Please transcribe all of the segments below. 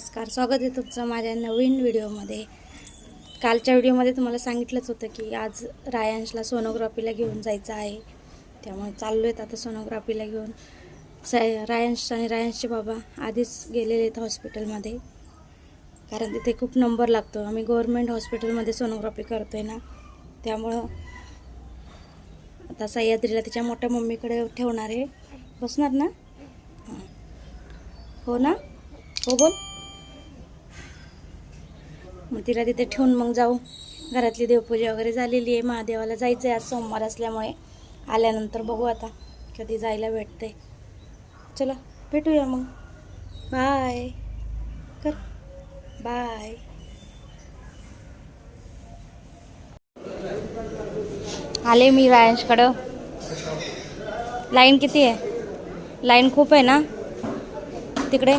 नमस्कार स्वागत आहे तुमचं माझ्या नवीन व्हिडिओमध्ये. कालच्या व्हिडिओमध्ये तुम्हाला सांगितलंच होतं की आज रायांशला सोनोग्राफीला घेऊन जायचं आहे. त्यामुळे चाललो आहेत आता सोनोग्राफीला घेऊन. साय रायांश आणि रायांशचे बाबा आधीच गेलेले आहेत हॉस्पिटलमध्ये. कारण तिथे खूप नंबर लागतो. आम्ही गव्हर्मेंट हॉस्पिटलमध्ये सोनोग्राफी करतो आहे ना. त्यामुळं आता सह्याद्रीला तिच्या मोठ्या मम्मीकडे ठेवणार आहे. बसणार ना? हां. हो ना? हो बोल. मग तिला तिथे ठेवून मग जाऊ. घरातली देवपूजा वगैरे झालेली आहे. महादेवाला जायचं आहे आज सोमवार असल्यामुळे. आल्यानंतर बघू आता कधी जायला भेटते चला भेटूया मग. बाय. कर. बाय. आले मी रायांशकडं. लाईन किती आहे? लाईन खूप आहे ना? तिकडे?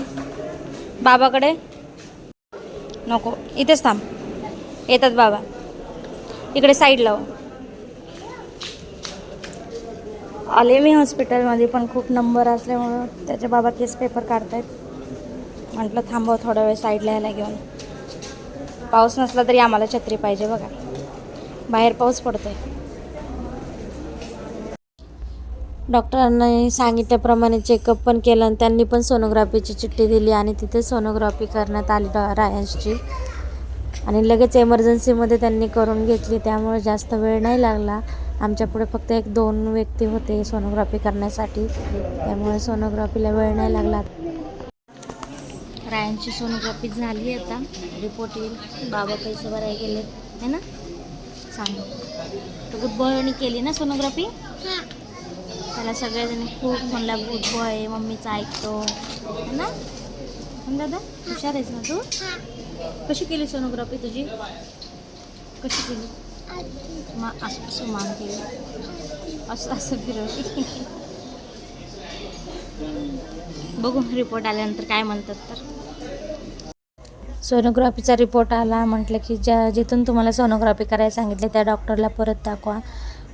बाबाकडे? नको इथेच थांब. येतात बाबा. इकडे साईड लाव हो. आले मी हॉस्पिटलमध्ये पण खूप नंबर असल्यामुळं त्याचे बाबा केस पेपर काढतायत. म्हटलं थांबव थोडा वेळ साईडला यायला घेऊन. पाऊस नसला तरी आम्हाला छत्री पाहिजे बघा. बाहेर पाऊस पडतोय. डॉक्टरांनी सांगितल्याप्रमाणे चेकअप पण केलं आणि त्यांनी पण सोनोग्राफीची चिठ्ठी दिली आणि तिथे सोनोग्राफी करण्यात आली डॉ रायन्सची आणि लगेच एमर्जन्सीमध्ये त्यांनी करून घेतली त्यामुळे जास्त वेळ नाही लागला. आमच्यापुढे फक्त एक दोन व्यक्ती होते सोनोग्राफी करण्यासाठी त्यामुळे सोनोग्राफीला वेळ नाही लागला. रायांची सोनोग्राफी झाली आता. रिपोर्ट येईल. बाबा पैसे भरायला गेले है ना? सांग तर गुड बॉयनी केली ना सोनोग्राफी त्याला सगळेजण खूप म्हणला गुड बॉय मम्मीचा ऐकतो. है ना? दादा हुशार आहेस ना तू? कशी केली सोनोग्राफी तुझी? कशी केली? मा असं असं मान केली. असं असं फिरवली. बघू रिपोर्ट आल्यानंतर काय म्हणतात तर. सोनोग्राफीचा रिपोर्ट आला म्हटलं की ज्या जिथून तुम्हाला सोनोग्राफी करायला सांगितले त्या डॉक्टरला परत दाखवा.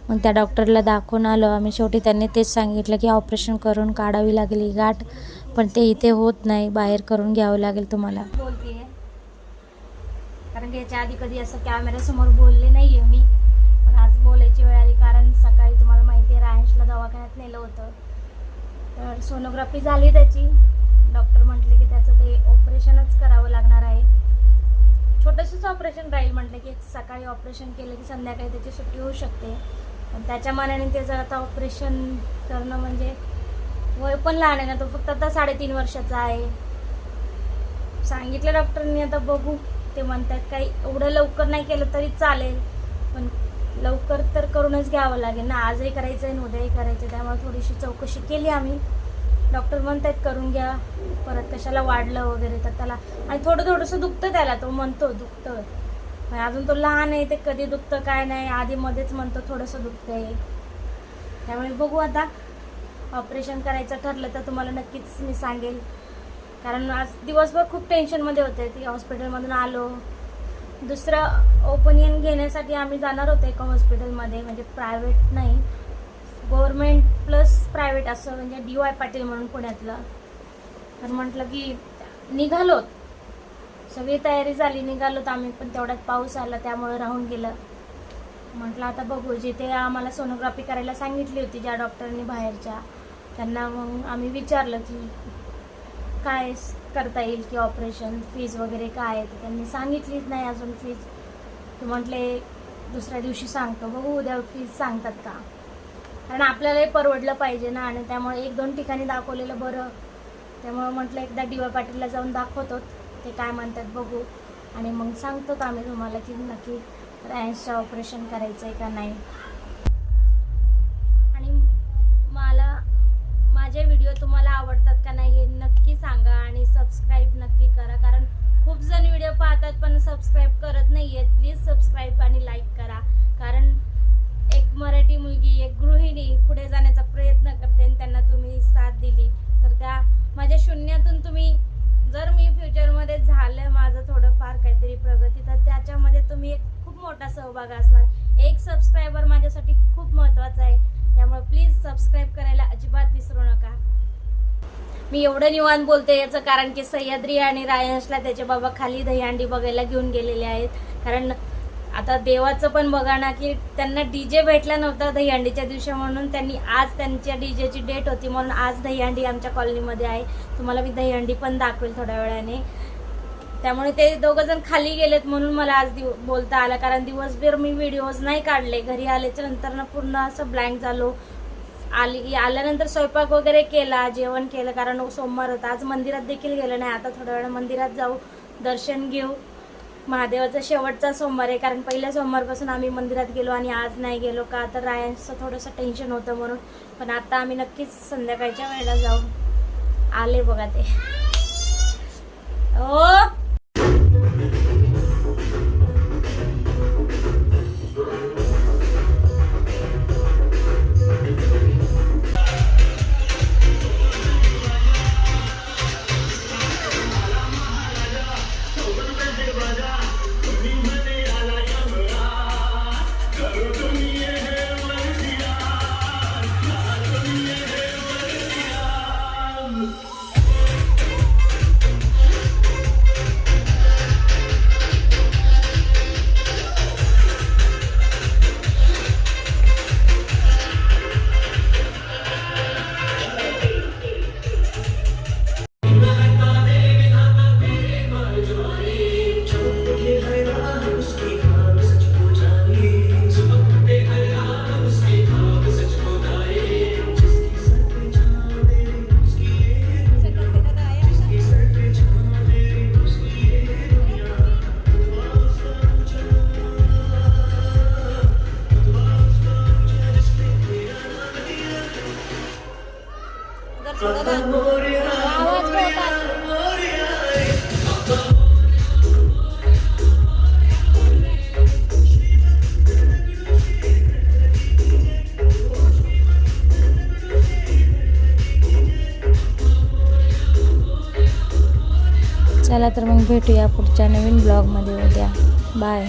मग त्या डॉक्टरला दाखवून आलो. आम्ही शेवटी त्यांनी तेच सांगितलं की ऑपरेशन करून काढावी लागेल ही गाठ पण ते इथे होत नाही. बाहेर करून घ्यावं लागेल तुम्हाला. बोलते कारण की याच्या आधी कधी असं कॅमेऱ्यासमोर बोलले नाही आहे मी. पण आज बोलायची वेळ आली कारण सकाळी तुम्हाला माहिती आहे रायन्सला दवाखान्यात नेलं होतं. तर सोनोग्राफी झाली त्याची. डॉक्टर म्हटले की त्याचं ते ऑपरेशनच करावं लागणार आहे. छोटंसंच ऑपरेशन राहील म्हटलं की सकाळी ऑपरेशन केलं की संध्याकाळी त्याची सुट्टी होऊ शकते. त्याच्या मनाने ते जर आता ऑपरेशन करणं म्हणजे वय पण लहान आहे ना तो फक्त आता साडेतीन वर्षाचा आहे. सांगितलं डॉक्टरनी आता बघू. ते म्हणतात काही एवढं लवकर नाही केलं तरी चालेल पण लवकर तर करूनच घ्यावं लागेल ना. आजही करायचं आहे उद्याही करायचं आहे त्यामुळे थोडीशी चौकशी केली आम्ही. डॉक्टर म्हणतात करून घ्या. परत कशाला वाढलं वगैरे तर त्याला आणि थोडं थोडंसं दुखतं त्याला तो म्हणतो दुखतं. अजून तो लहान आहे ते कधी दुखतं काय नाही. आधी मध्येच म्हणतो थोडंसं दुखतंय. त्यामुळे बघू आता. ऑपरेशन करायचं ठरलं तर तुम्हाला नक्कीच मी सांगेल. कारण आज दिवसभर खूप टेन्शनमध्ये होते. ती हॉस्पिटलमधून आलो. दुसरं ओपिनियन घेण्यासाठी आम्ही जाणार होतो एका हॉस्पिटलमध्ये म्हणजे प्रायव्हेट नाही. गव्हर्मेंट प्लस प्रायव्हेट असं म्हणजे डी वाय पाटील म्हणून पुण्यातलं. तर म्हटलं की निघालो सगळी तयारी झाली निघालो तर आम्ही पण तेवढ्यात पाऊस आला त्यामुळे राहून गेलं. म्हटलं आता बघू जिथे आम्हाला सोनोग्राफी करायला सांगितली होती ज्या डॉक्टरनी बाहेरच्या त्यांना मग आम्ही विचारलं की काय करता येईल की ऑपरेशन फीज वगैरे काय आहे? त्यांनी सांगितलीच नाही अजून फीज ते म्हटले दुसऱ्या दिवशी सांगतो बघू उद्या फीज सांगतात का? कारण आपल्यालाही परवडलं पाहिजे ना आणि त्यामुळे एक दोन ठिकाणी दाखवलेलं बरं. त्यामुळे म्हटलं एकदा डी वाय पाटीलला जाऊन दाखवतो. ते काय म्हणतात बघू. आणि मग सांगतो आम्ही तुम्हाला की नक्की रायन्सचं ऑपरेशन करायचं आहे का नाही. आणि मला माझे व्हिडिओ तुम्हाला आवडतात का नाही हे नक्की सांगा आणि सबस्क्राईब नक्की करा. कारण खूप जण व्हिडिओ पाहतात पण सबस्क्राईब करत नाही आहेत प्लीज सबस्क्राईब आणि लाईक करा. कारण एक मराठी मुलगी एक गृहिणी पुढे जाण्याचा प्रयत्न करते आणि त्यांना तुम्ही साथ दिली. तर त्या माझ्या शून्यातून तुम्ही जर मी फ्युचरमध्ये झालं माझं थोडंफार काहीतरी प्रगती तर त्याच्यामध्ये तुम्ही एक खूप मोठा सहभाग असणार. एक सबस्क्रायबर माझ्यासाठी खूप महत्त्वाचा आहे. त्यामुळे प्लीज सबस्क्राईब करायला अजिबात विसरू नका. मी एवढं निवांत बोलते याचं कारण की सह्याद्री आणि रायंशला त्याचे बाबा खाली दहीहंडी बघायला घेऊन गेलेले आहेत. कारण आता देवाचं पण बघा ना की त्यांना डीजे भेटला नव्हता दहीहंडीच्या दिवशी म्हणून. त्यांनी आज त्यांच्या डीजेची डेट होती म्हणून आज दहीहंडी आमच्या कॉलनीमध्ये आहे. तुम्हाला मी दहीहंडी पण दाखवेल थोड्या वेळाने. त्यामुळे ते दोघं जण खाली गेलेत म्हणून मला आज दिव बोलता आलं. कारण दिवसभर मी व्हिडिओज नाही काढले. घरी आल्याच्यानंतर ना पूर्ण असं ब्लँक झालो. आली आल्यानंतर स्वयंपाक वगैरे केला जेवण केलं. कारण सोमवार होता. आज मंदिरात देखील गेलं नाही. आता थोड्या वेळा मंदिरात जाऊ. दर्शन घेऊ. महादेवाचा शेवटचा सोमवार आहे. कारण पहिल्या सोमवारपासून आम्ही मंदिरात गेलो आणि आज नाही गेलो का तर रायांचं थोडंसं टेन्शन होतं म्हणून. पण आता आम्ही नक्कीच संध्याकाळच्या वेळेला जाऊ. आले बघा ते. ओ! चला तर मग भेटूया पुढच्या नवीन ब्लॉगमध्ये उद्या. बाय.